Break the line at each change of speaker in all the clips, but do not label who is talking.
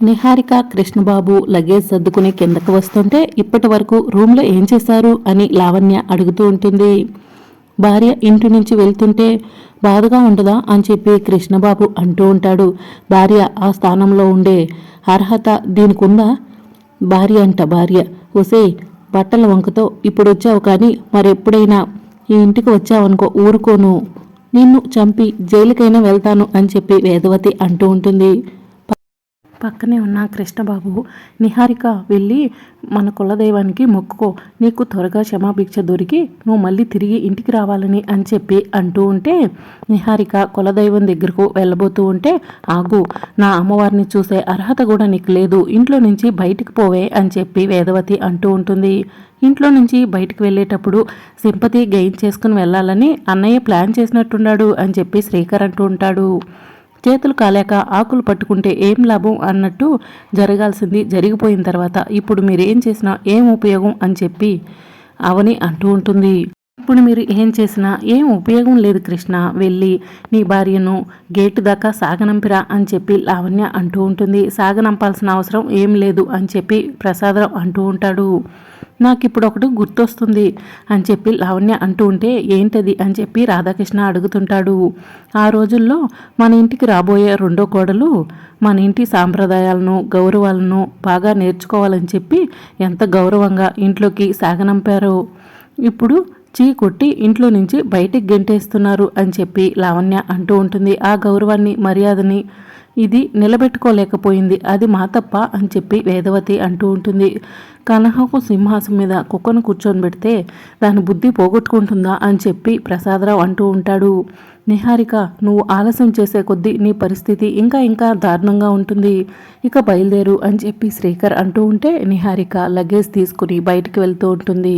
Niharika Krishnababu luggage సర్దుకుని కిందకు వస్తుంటే ఇప్పటి వరకు రూమ్లో ఏం చేశారు అని లావణ్య అడుగుతూ ఉంటుంది. భార్య ఇంటి నుంచి వెళ్తుంటే బాధగా ఉండదా అని చెప్పి కృష్ణబాబు అంటూ ఉంటాడు. భార్య ఆ స్థానంలో ఉండే అర్హత దీనికి ఉందా భార్య అంట భార్య. ఒసే బట్టల వంకతో ఇప్పుడు వచ్చావు కానీ మరెప్పుడైనా ఈ ఇంటికి వచ్చావనుకో ఊరుకోను. నిన్ను చంపి జైలుకైనా వెళ్తాను అని చెప్పి వేదవతి అంటూ ఉంటుంది. పక్కనే ఉన్న కృష్ణబాబు నిహారిక వెళ్ళి మన కులదైవానికి మొక్కుకో నీకు త్వరగా క్షమాభిక్ష దొరికి నువ్వు మళ్ళీ తిరిగి ఇంటికి రావాలని అని చెప్పి అంటూ ఉంటే నిహారిక కులదైవం దగ్గరకు వెళ్ళబోతూ ఉంటే ఆగు నా అమ్మవారిని చూసే అర్హత కూడా నీకు లేదు ఇంట్లో నుంచి బయటికి పోవే అని చెప్పి వేదవతి అంటూ ఉంటుంది. ఇంట్లో నుంచి బయటికి వెళ్ళేటప్పుడు సింపతి గెయిన్ చేసుకుని వెళ్ళాలని అన్నయ్య ప్లాన్ చేసినట్టున్నాడు అని చెప్పి శ్రీకర్ అంటూ ఉంటాడు. చేతులు కాలేక ఆకులు పట్టుకుంటే ఏం లాభం అన్నట్టు జరగాల్సింది జరిగిపోయిన తర్వాత ఇప్పుడు మీరు ఏం చేసినా ఏం ఉపయోగం అని చెప్పి అవని అంటూ ఉంటుంది. ఇప్పుడు మీరు ఏం చేసినా ఏం ఉపయోగం లేదు కృష్ణ వెళ్ళి నీ భార్యను గేటు దాకా సాగనంపిరా అని చెప్పి లావణ్య అంటూ ఉంటుంది. సాగనంపాల్సిన అవసరం ఏం లేదు అని చెప్పి ప్రసాదరావు అంటూ ఉంటాడు. నాకు ఇప్పుడు ఒకటి గుర్తొస్తుంది అని చెప్పి లావణ్య అంటూ ఉంటే ఏంటది? అని చెప్పి రాధాకృష్ణ అడుగుతుంటాడు. ఆ రోజుల్లో మన ఇంటికి రాబోయే రెండో కోడలు మన ఇంటి సాంప్రదాయాలను గౌరవాలను బాగా నేర్చుకోవాలని చెప్పి ఎంత గౌరవంగా ఇంట్లోకి సాగనంపారో. ఇప్పుడు చీ కొట్టి ఇంట్లో నుంచి బయటికి గెంటేస్తున్నారు అని చెప్పి లావణ్య అంటూ ఉంటుంది. ఆ గౌరవాన్ని మర్యాదని ఇది నిలబెట్టుకోలేకపోయింది. అది మా తప్ప అని చెప్పి వేదవతి అంటూ ఉంటుంది. కనహకు సింహాసం మీద కుక్కను కూర్చొని పెడితే దాని బుద్ధి పోగొట్టుకుంటుందా అని చెప్పి ప్రసాదరావు అంటూ ఉంటాడు. నిహారిక నువ్వు ఆలస్యం చేసే కొద్దీ నీ పరిస్థితి ఇంకా ఇంకా దారుణంగా ఉంటుంది. ఇక బయలుదేరు అని చెప్పి శ్రీకర్ అంటూ ఉంటే నిహారిక లగేజ్ తీసుకుని బయటికి వెళ్తూ ఉంటుంది.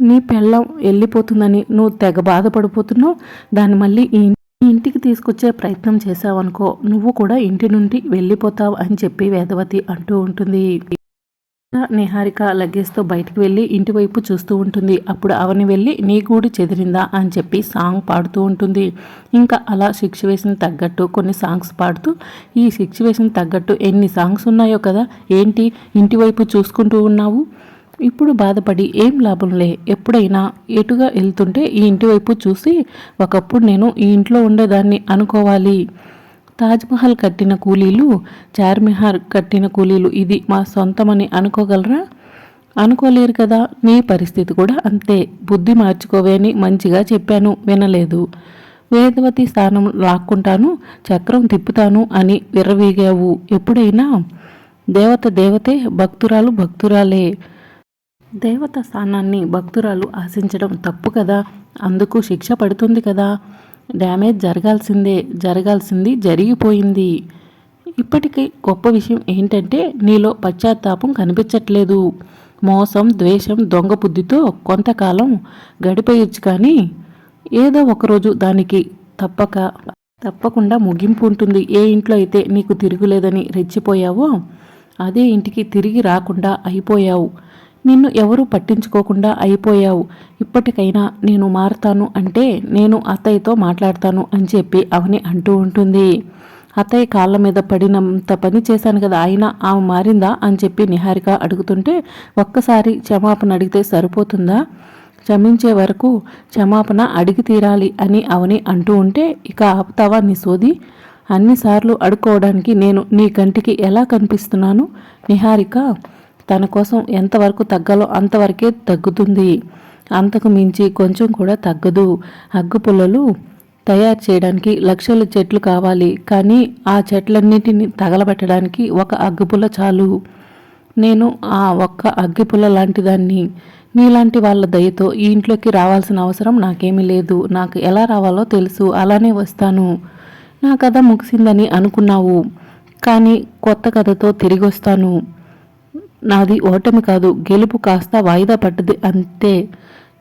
నీ పెళ్ళం వెళ్ళిపోతుందని నువ్వు తెగ బాధపడిపోతున్నావు. దాన్ని మళ్ళీ ఈ ఇంటికి తీసుకొచ్చే ప్రయత్నం చేశావనుకో నువ్వు కూడా ఇంటి నుండి వెళ్ళిపోతావు అని చెప్పి వేదవతి అంటూ ఉంటుంది. నిహారిక లగేజ్తో బయటకు వెళ్ళి ఇంటి వైపు చూస్తూ ఉంటుంది. అప్పుడు అవని వెళ్ళి నీ గూడు చెదిరిందా అని చెప్పి సాంగ్ పాడుతూ ఉంటుంది. ఇంకా అలా సిచ్యువేషన్ తగ్గట్టు కొన్ని సాంగ్స్ పాడుతూ ఈ సిచ్యువేషన్ తగ్గట్టు ఎన్ని సాంగ్స్ ఉన్నాయో కదా ఏంటి ఇంటి వైపు చూసుకుంటూ ఉన్నావు? ఇప్పుడు బాధపడి ఏం లాభంలే ఎప్పుడైనా ఎటుగా వెళ్తుంటే ఈ ఇంటి వైపు చూసి ఒకప్పుడు నేను ఈ ఇంట్లో ఉండేదాన్ని అనుకోవాలి. తాజ్మహల్ కట్టిన కూలీలు చార్మిహార్ కట్టిన కూలీలు ఇది మా సొంతమని అనుకోగలరా? అనుకోలేరు కదా నీ పరిస్థితి కూడా అంతే. బుద్ధి మార్చుకోవే అని మంచిగా చెప్పాను వినలేదు. వేదవతి స్థానం లాక్కుంటాను చక్రం తిప్పుతాను అని విర్రవీగావు. ఎప్పుడైనా దేవత దేవతే భక్తురాలు భక్తురాలే. దేవత స్థానాన్ని భక్తురాలు ఆశించడం తప్పు కదా? అందుకు శిక్ష పడుతుంది కదా? డ్యామేజ్ జరగాల్సిందే జరగాల్సింది జరిగిపోయింది. ఇప్పటికీ గొప్ప విషయం ఏంటంటే నీలో పశ్చాత్తాపం కనిపించట్లేదు. మోసం ద్వేషం దొంగ బుద్ధితో కొంతకాలం గడిపేయచ్చు కానీ ఏదో ఒకరోజు దానికి తప్పక తప్పకుండా ముగింపు ఉంటుంది. ఏ ఇంట్లో అయితే నీకు తిరుగులేదని రెచ్చిపోయావో అదే ఇంటికి తిరిగి రాకుండా అయిపోయావు. నిన్ను ఎవరూ పట్టించుకోకుండా అయిపోయావు. ఇప్పటికైనా నేను మారుతాను అంటే నేను అత్తయ్యతో మాట్లాడతాను అని చెప్పి అవని అంటూ ఉంటుంది. అత్తయ్య కాళ్ళ మీద పడినంత పని చేశాను కదా అయినా ఆమె మారిందా అని చెప్పి నిహారిక అడుగుతుంటే ఒక్కసారి క్షమాపణ అడిగితే సరిపోతుందా? క్షమించే వరకు క్షమాపణ అడిగి తీరాలి అని అవని అంటూ ఉంటే ఇక ఆపుతావా నీ సోది? అన్నిసార్లు అడుక్కోవడానికి నేను నీ కంటికి ఎలా కనిపిస్తున్నాను? నిహారిక తన కోసం ఎంతవరకు తగ్గాలో అంతవరకే తగ్గుతుంది. అంతకు మించి కొంచెం కూడా తగ్గదు. అగ్గుపుల్లలు తయారు చేయడానికి లక్షల చెట్లు కావాలి. కానీ ఆ చెట్లన్నిటిని తగలబెట్టడానికి ఒక అగ్గిపుల్ల చాలు. నేను ఆ ఒక్క అగ్గిపుల్ల లాంటి దాన్ని నీలాంటి వాళ్ళ దయతో ఈ ఇంట్లోకి రావాల్సిన అవసరం నాకేమీ లేదు. నాకు ఎలా రావాలో తెలుసు. అలానే వస్తాను. నా కథ ముగిసిందని అనుకున్నావు. కానీ కొత్త కథతో తిరిగి వస్తాను నాది ఓటమి కాదు గెలుపు కాస్త వాయిదా పడ్డది అంతే.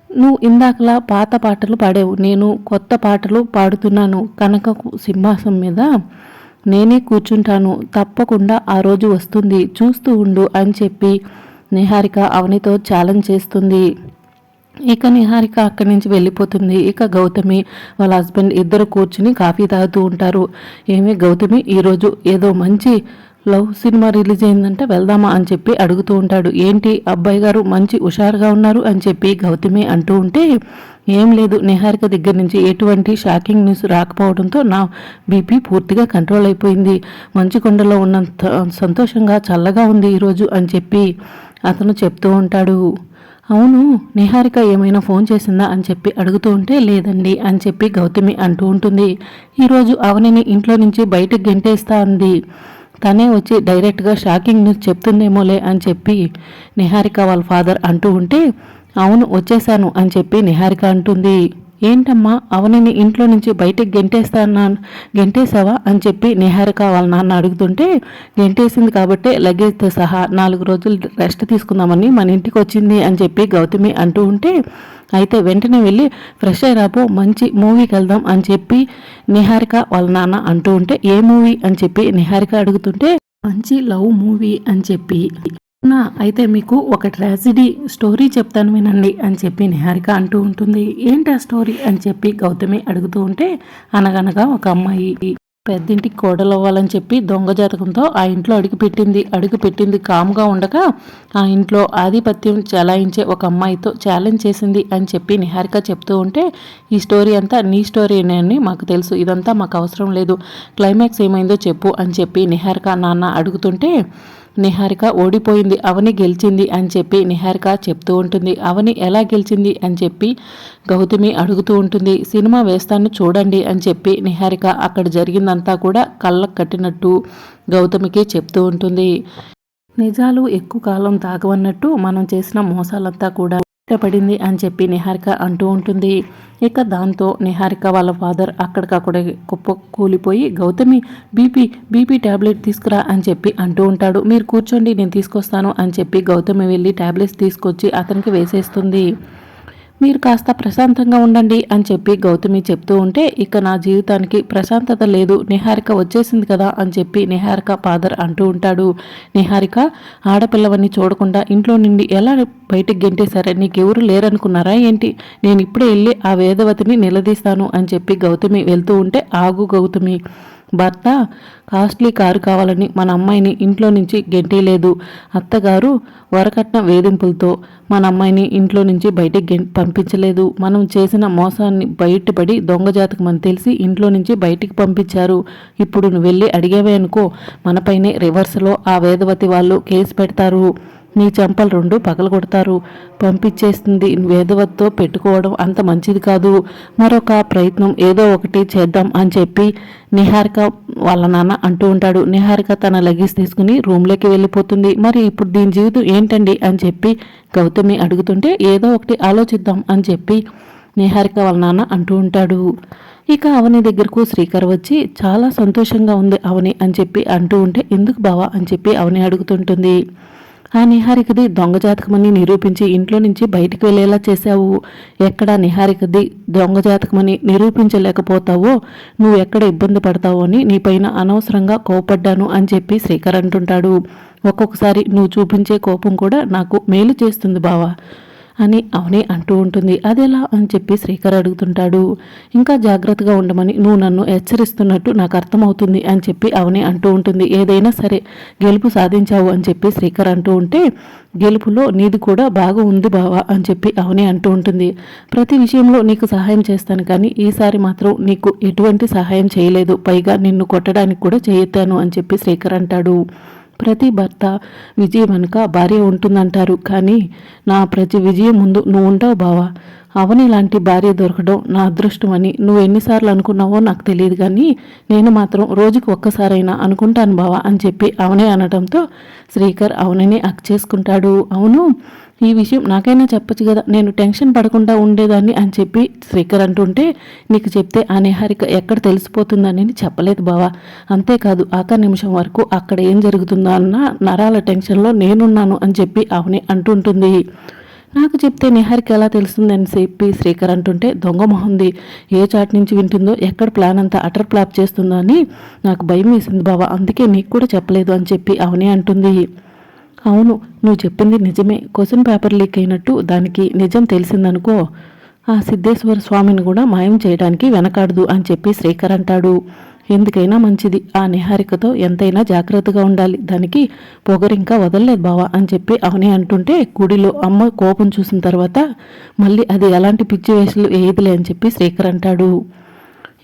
నువ్వు ఇందాకలా పాత పాటలు పాడావు నేను కొత్త పాటలు పాడుతున్నాను కనక సింహాసం మీద. నేనే కూర్చుంటాను తప్పకుండా ఆ రోజు వస్తుంది చూస్తూ ఉండు అని చెప్పి నిహారిక అవనితో ఛాలెంజ్ చేస్తుంది. ఇక నిహారిక అక్కడి నుంచి వెళ్ళిపోతుంది. ఇక గౌతమి వాళ్ళ హస్బెండ్ ఇద్దరు కూర్చుని కాఫీ తాగుతూ ఉంటారు. ఏమి గౌతమి ఈరోజు ఏదో మంచి లవ్ సినిమా రిలీజ్ అయిందంటే వెళ్దామా అని చెప్పి అడుగుతూ ఉంటాడు. ఏంటి? అబ్బాయి గారు మంచి హుషారుగా ఉన్నారు అని చెప్పి గౌతమి అంటూ ఉంటే ఏం లేదు నిహారిక దగ్గర నుంచి ఎటువంటి షాకింగ్ న్యూస్ రాకపోవడంతో నా బీపీ పూర్తిగా కంట్రోల్ అయిపోయింది. మంచు కొండలో ఉన్నంత సంతోషంగా చల్లగా ఉంది ఈరోజు అని చెప్పి అతను చెప్తూ ఉంటాడు. అవును నిహారిక ఏమైనా ఫోన్ చేసిందా అని చెప్పి అడుగుతూ ఉంటే లేదండి అని చెప్పి గౌతమి అంటూ ఉంటుంది. ఈరోజు అవనిని ఇంట్లో నుంచి బయటకు గెంటేస్తా అంది. తనే వచ్చి డైరెక్ట్గా షాకింగ్ న్యూస్ చెప్తుందేమోలే అని చెప్పి నిహారిక వాళ్ళ ఫాదర్ అంటూ ఉంటే అవును వచ్చేసాను అని చెప్పి నిహారిక అంటుంది. ఏంటమ్మా అవనిని ఇంట్లో నుంచి బయటకు గెంటేస్తాను గెంటేసావా అని చెప్పి నిహారిక వాళ్ళ నాన్న అడుగుతుంటే గెంటేసింది కాబట్టి లగేజ్తో సహా నాలుగు రోజులు రెస్ట్ తీసుకుందామని మన ఇంటికి వచ్చింది అని చెప్పి గౌతమి అంటూ ఉంటే అయితే వెంటనే వెళ్ళి ఫ్రెష్ అయ్యాపో మంచి మూవీకి వెళ్దాం అని చెప్పి నిహారిక వాళ్ళ నాన్న అంటూ ఉంటే ఏ మూవీ? అని చెప్పి నిహారిక అడుగుతుంటే మంచి లవ్ మూవీ అని చెప్పి. నా అయితే మీకు ఒక ట్రాజిడీ స్టోరీ చెప్తాను వినండి అని చెప్పి నిహారిక అంటూ ఉంటుంది. ఏంటి ఆ స్టోరీ? అని చెప్పి గౌతమి అడుగుతూ ఉంటే అనగనగా ఒక అమ్మాయి పెద్దింటికి కోడలు అవ్వాలని చెప్పి దొంగ జాతకంతో ఆ ఇంట్లో అడుగు పెట్టింది. అడుగు పెట్టింది కాముగా ఉండగా ఆ ఇంట్లో ఆధిపత్యం చెలాయించే ఒక అమ్మాయితో ఛాలెంజ్ చేసింది అని చెప్పి నిహారిక చెప్తూ ఉంటే ఈ స్టోరీ అంతా నీ స్టోరీనే అని మాకు తెలుసు. ఇదంతా మాకు అవసరం లేదు. క్లైమాక్స్ ఏమైందో చెప్పు అని చెప్పి నిహారిక నాన్న అడుగుతుంటే నిహారిక ఓడిపోయింది అవని గెలిచింది అని చెప్పి నిహారిక చెప్తూ ఉంటుంది. అవని ఎలా గెలిచింది అని చెప్పి గౌతమి అడుగుతూ ఉంటుంది. సినిమా వేస్తాను చూడండి అని చెప్పి నిహారిక అక్కడ జరిగిందంతా కూడా కళ్ళకు కట్టినట్టు గౌతమికి చెప్తూ ఉంటుంది. నిజాలు ఎక్కువ కాలం తాగవన్నట్టు మనం చేసిన మోసాలంతా కూడా పడింది అని చెప్పి నిహారిక అంటూ ఉంటుంది. ఇక దాంతో నిహారిక వాళ్ళ ఫాదర్ అక్కడికక్కడ కుప్ప కూలిపోయి గౌతమి బీపీ బీపీ ట్యాబ్లెట్ తీసుకురా అని చెప్పి అంటూ ఉంటాడు. మీరు కూర్చోండి నేను తీసుకొస్తాను అని చెప్పి గౌతమి వెళ్ళి ట్యాబ్లెట్స్ తీసుకొచ్చి అతనికి వేసేస్తుంది. మీరు కాస్త ప్రశాంతంగా ఉండండి అని చెప్పి గౌతమి చెప్తూ ఉంటే ఇక నా జీవితానికి ప్రశాంతత లేదు నిహారిక వచ్చేసింది కదా అని చెప్పి నిహారిక ఫాదర్ అంటూ ఉంటాడు. నిహారిక ఆడపిల్లవని చూడకుండా ఇంట్లో నుండి ఎలా బయటికి గెంటేశారా నీకెవరు లేరనుకున్నారా ఏంటి? నేను ఇప్పుడే వెళ్ళి ఆ వేదవతిని నిలదీస్తాను అని చెప్పి గౌతమి వెళ్తూ ఉంటే ఆగు గౌతమి. భర్త కాస్ట్లీ కారు కావాలని మన అమ్మాయిని ఇంట్లో నుంచి గెంటేయలేదు. అత్తగారు వరకట్న వేధింపులతో మన అమ్మాయిని ఇంట్లో నుంచి బయటికి పంపించలేదు. మనం చేసిన మోసాన్ని బయటపడి దొంగజాతకం అని తెలిసి ఇంట్లో నుంచి బయటికి పంపించారు. ఇప్పుడు నువ్వు వెళ్ళి అడిగేవే అనుకో మనపైనే రివర్స్లో ఆ వేదవతి వాళ్ళు కేసు పెడతారు. నీ చెంపలు రెండు పగలగొడతారు. పంపించేస్తుంది వేదవత్తో పెట్టుకోవడం అంత మంచిది కాదు. మరొక ప్రయత్నం ఏదో ఒకటి చేద్దాం అని చెప్పి నిహారిక వాళ్ళ నాన్న అంటూ ఉంటాడు. నిహారిక తన లగేజ్ తీసుకుని రూమ్లోకి వెళ్ళిపోతుంది. మరి ఇప్పుడు దీని జీవితం ఏంటండి అని చెప్పి గౌతమి అడుగుతుంటే ఏదో ఒకటి ఆలోచిద్దాం అని చెప్పి నిహారిక వాళ్ళ నాన్న అంటూ ఉంటాడు. ఇక అవని దగ్గరకు శ్రీకర్ వచ్చి చాలా సంతోషంగా ఉంది అవని అని చెప్పి అంటూ ఉంటే ఎందుకు బావా అని చెప్పి అవని అడుగుతుంటుంది. ఆ నిహారికది దొంగ జాతకమని నిరూపించి ఇంట్లో నుంచి బయటికి వెళ్ళేలా చేశావు. ఎక్కడ నిహారికది దొంగ జాతకమని నిరూపించలేకపోతావో నువ్వు ఎక్కడ ఇబ్బంది పడతావో అని నీపైన అనవసరంగా కోపడ్డాను అని చెప్పి శ్రీకర్ అంటుంటాడు. ఒక్కొక్కసారి నువ్వు చూపించే కోపం కూడా నాకు మేలు చేస్తుంది బావా. అని అవనే అంటూ ఉంటుంది. అదెలా? అని చెప్పి శ్రీకర్ అడుగుతుంటాడు. ఇంకా జాగ్రత్తగా ఉండమని నువ్వు నన్ను హెచ్చరిస్తున్నట్టు నాకు అర్థమవుతుంది అని చెప్పి అవనే అంటూ ఉంటుంది. ఏదైనా సరే గెలుపు సాధించావు అని చెప్పి శ్రీకర్ అంటూ ఉంటే గెలుపులో నీది కూడా బాగా ఉంది బావా అని చెప్పి అవనే అంటూ ఉంటుంది. ప్రతి విషయంలో నీకు సహాయం చేస్తాను కానీ ఈసారి మాత్రం నీకు ఎటువంటి సహాయం చేయలేదు. పైగా నిన్ను కొట్టడానికి కూడా చేయొత్తాను అని చెప్పి శ్రీకర్ అంటాడు. ప్రతి భర్త విజయం వెనుక భార్య ఉంటుందంటారు. కానీ నా ప్రతి విజయం ముందు నువ్వు ఉంటావు బావా. అవని లాంటి భార్య దొరకడం నా అదృష్టం అని నువ్వు ఎన్నిసార్లు అనుకున్నావో నాకు తెలియదు కానీ నేను మాత్రం రోజుకి ఒక్కసారైనా అనుకుంటాను బావా అని చెప్పి అవనే అనడంతో శ్రీకర్ అవనని అక్ చేసుకుంటాడు. అవును ఈ విషయం నాకైనా చెప్పచ్చు కదా నేను టెన్షన్ పడకుండా ఉండేదాన్ని అని చెప్పి శ్రీకర్ అంటుంటే నీకు చెప్తే ఆ నిహారిక ఎక్కడ తెలిసిపోతుందని చెప్పలేదు బావా. అంతేకాదు ఆఖరి నిమిషం వరకు అక్కడ ఏం జరుగుతుందో అన్న నరాల టెన్షన్లో నేనున్నాను అని చెప్పి అవని అంటుంటుంది. నాకు చెప్తే నిహారికి ఎలా తెలుస్తుందని చెప్పి శ్రీకర్ అంటుంటే దొంగ మొహంది ఏ చాట్ నుంచి వింటుందో ఎక్కడ ప్లాన్ అంతా అటర్ ప్లాప్ చేస్తుందో అని నాకు భయం వేసింది బావా. అందుకే నీకు కూడా చెప్పలేదు అని చెప్పి అవనే అంటుంది. అవును నువ్వు చెప్పింది నిజమే. క్వశ్చన్ పేపర్ లీక్ అయినట్టు దానికి నిజం తెలిసిందనుకో ఆ సిద్ధేశ్వర స్వామిని కూడా మాయం చేయడానికి వెనకాడదు అని చెప్పి శ్రీకర్ అంటాడు. ఎందుకైనా మంచిది. ఆ నిహారికతో ఎంతైనా జాగ్రత్తగా ఉండాలి. దానికి పొగరింకా వదలలేదు బావా అని చెప్పి అవని అంటుంటే గుడిలో అమ్మ కోపం చూసిన తర్వాత మళ్ళీ అది ఎలాంటి పిచ్చి వేసులు వేయదులే అని చెప్పి శ్రీకర్ అంటాడు.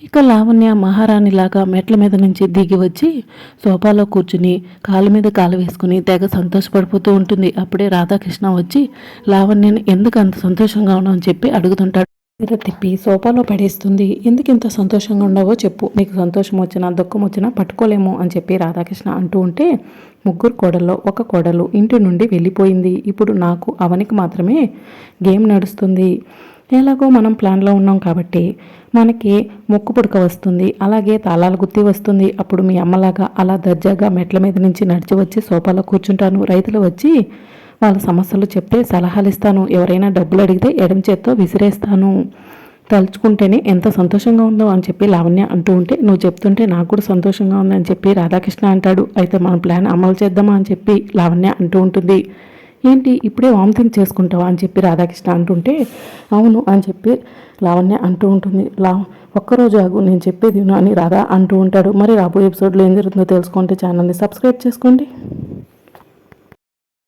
ఇక లావణ్య మహారాణిలాగా మెట్ల మీద నుంచి దిగి వచ్చి సోఫాలో కూర్చుని కాలు మీద కాలు వేసుకుని తెగ సంతోషపడిపోతూ ఉంటుంది. అప్పుడే రాధాకృష్ణ వచ్చి లావణ్యని ఎందుకు అంత సంతోషంగా ఉన్నావు? అని చెప్పి అడుగుతుంటాడు. మీద తిప్పి సోఫాలో పడేస్తుంది. ఎందుకు ఇంత సంతోషంగా ఉండవో చెప్పు. నీకు సంతోషం వచ్చినా దుఃఖం వచ్చినా పట్టుకోలేము అని చెప్పి రాధాకృష్ణ అంటూ ఉంటే ముగ్గురు కోడల్లో ఒక కోడలు ఇంటి నుండి వెళ్ళిపోయింది. ఇప్పుడు నాకు అవనికి మాత్రమే గేమ్ నడుస్తుంది. ఎలాగో మనం ప్లాన్లో ఉన్నాం కాబట్టి మనకి ముక్కు పుడక వస్తుంది. అలాగే తాళాలు గుత్తి వస్తుంది. అప్పుడు మీ అమ్మలాగా అలా దర్జాగా మెట్ల మీద నుంచి నడిచి వచ్చి సోఫాలో కూర్చుంటాను. రైతులు వచ్చి వాళ్ళ సమస్యలు చెప్తే సలహాలు ఇస్తాను ఎవరైనా డబ్బులు అడిగితే ఎడం చేత్తో విసిరేస్తాను. తలుచుకుంటేనే ఎంత సంతోషంగా ఉందో అని చెప్పి లావణ్య అంటూ ఉంటే నువ్వు చెప్తుంటే నాకు కూడా సంతోషంగా ఉందని చెప్పి రాధాకృష్ణ అంటాడు. అయితే మన ప్లాన్ అమలు చేద్దామా అని చెప్పి లావణ్య అంటూ ఉంటుంది. ఏంటి? ఇప్పుడే వామిటింగ్ చేసుకుంటావా అని చెప్పి రాధాకృష్ణ అంటుంటే అవును అని చెప్పి లావణ్య అంటూ ఉంటుంది. లా ఒక్కరోజు ఆగు నేను చెప్పేది అని రాధా అంటూ ఉంటాడు. మరి రాబోయే ఎపిసోడ్లో ఏం జరుగుతుందో తెలుసుకుంటే ఛానల్ని సబ్స్క్రైబ్ చేసుకోండి.